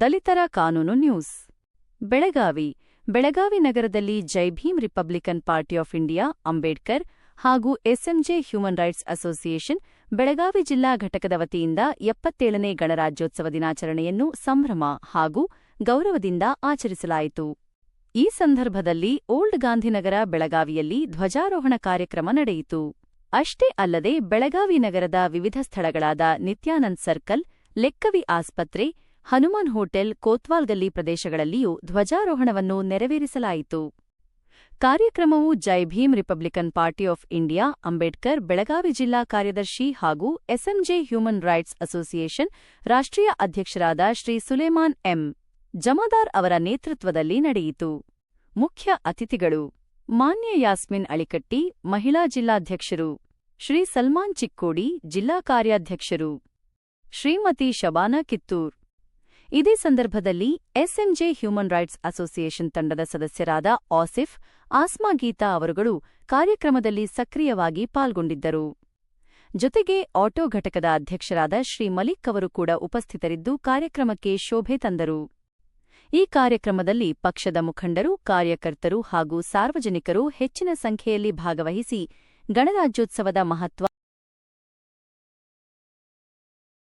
ದಲಿತರ ಕಾನೂನು ನ್ಯೂಸ್. ಬೆಳಗಾವಿ. ಬೆಳಗಾವಿ ನಗರದಲ್ಲಿ Jai Bhim Republican Party of India, Ambedkar ಹಾಗೂ SMJ Human Rights Association Belagavi ಜಿಲ್ಲಾ ಘಟಕದ ವತಿಯಿಂದ ಎಪ್ಪತ್ತೇಳನೇ ಗಣರಾಜ್ಯೋತ್ಸವ ದಿನಾಚರಣೆಯನ್ನು ಸಂಭ್ರಮ ಹಾಗೂ ಗೌರವದಿಂದ ಆಚರಿಸಲಾಯಿತು. ಈ ಸಂದರ್ಭದಲ್ಲಿ ಓಲ್ಡ್ ಗಾಂಧಿನಗರ ಬೆಳಗಾವಿಯಲ್ಲಿ ಧ್ವಜಾರೋಹಣ ಕಾರ್ಯಕ್ರಮ ನಡೆಯಿತು. ಅಷ್ಟೇ ಅಲ್ಲದೆ ಬೆಳಗಾವಿ ನಗರದ ವಿವಿಧ ಸ್ಥಳಗಳಾದ ನಿತ್ಯಾನಂದ್ ಸರ್ಕಲ್, ಲೆಕ್ಕವಿ ಆಸ್ಪತ್ರೆ ಹನುಮಾನ್ ಹೋಟೆಲ್ ಕೋತ್ವಾಲ್ಗಲ್ಲಿ ಪ್ರದೇಶಗಳಲ್ಲಿಯೂ ಧ್ವಜಾರೋಹಣವನ್ನು ನೆರವೇರಿಸಲಾಯಿತು. ಕಾರ್ಯಕ್ರಮವು Jai Bhim Republican Party of India, Ambedkar, Belagavi ಜಿಲ್ಲಾ ಕಾರ್ಯದರ್ಶಿ ಹಾಗೂ ಎಸ್ಎಂಜೆ ಹ್ಯೂಮನ್ ರೈಟ್ಸ್ ಅಸೋಸಿಯೇಷನ್ ರಾಷ್ಟ್ರೀಯ ಅಧ್ಯಕ್ಷರಾದ ಶ್ರೀ ಸುಲೇಮಾನ್ ಎಂ. ಜಮದಾರ್ ಅವರ ನೇತೃತ್ವದಲ್ಲಿ ನಡೆಯಿತು. ಮುಖ್ಯ ಅತಿಥಿಗಳು ಮಾನ್ಯ ಯಾಸ್ಮಿನ್ ಅಳಿಕಟ್ಟಿ, ಮಹಿಳಾ ಜಿಲ್ಲಾಧ್ಯಕ್ಷರು, ಶ್ರೀ ಸಲ್ಮಾನ್ ಚಿಕ್ಕೋಡಿ, ಜಿಲ್ಲಾ ಕಾರ್ಯಾಧ್ಯಕ್ಷರು, ಶ್ರೀಮತಿ ಶಬಾನಾ ಕಿತ್ತೂರ್. ಇದೇ ಸಂದರ್ಭದಲ್ಲಿ ಎಸ್ಎಂಜೆ ಹ್ಯೂಮನ್ ರೈಟ್ಸ್ ಅಸೋಸಿಯೇಷನ್ ತಂಡದ ಸದಸ್ಯರಾದ ಆಸಿಫ್, ಆಸ್ಮಾ ಗೀತಾ ಅವರುಗಳು ಕಾರ್ಯಕ್ರಮದಲ್ಲಿ ಸಕ್ರಿಯವಾಗಿ ಪಾಲ್ಗೊಂಡಿದ್ದರು. ಜೊತೆಗೆ ಆಟೋ ಘಟಕದ ಅಧ್ಯಕ್ಷರಾದ ಶ್ರೀ ಮಲಿಕ್ ಅವರು ಕೂಡ ಉಪಸ್ಥಿತರಿದ್ದು ಕಾರ್ಯಕ್ರಮಕ್ಕೆ ಶೋಭೆ ತಂದರು. ಈ ಕಾರ್ಯಕ್ರಮದಲ್ಲಿ ಪಕ್ಷದ ಮುಖಂಡರು, ಕಾರ್ಯಕರ್ತರು ಹಾಗೂ ಸಾರ್ವಜನಿಕರು ಹೆಚ್ಚಿನ ಸಂಖ್ಯೆಯಲ್ಲಿ ಭಾಗವಹಿಸಿ ಗಣರಾಜ್ಯೋತ್ಸವದ ಮಹತ್ವ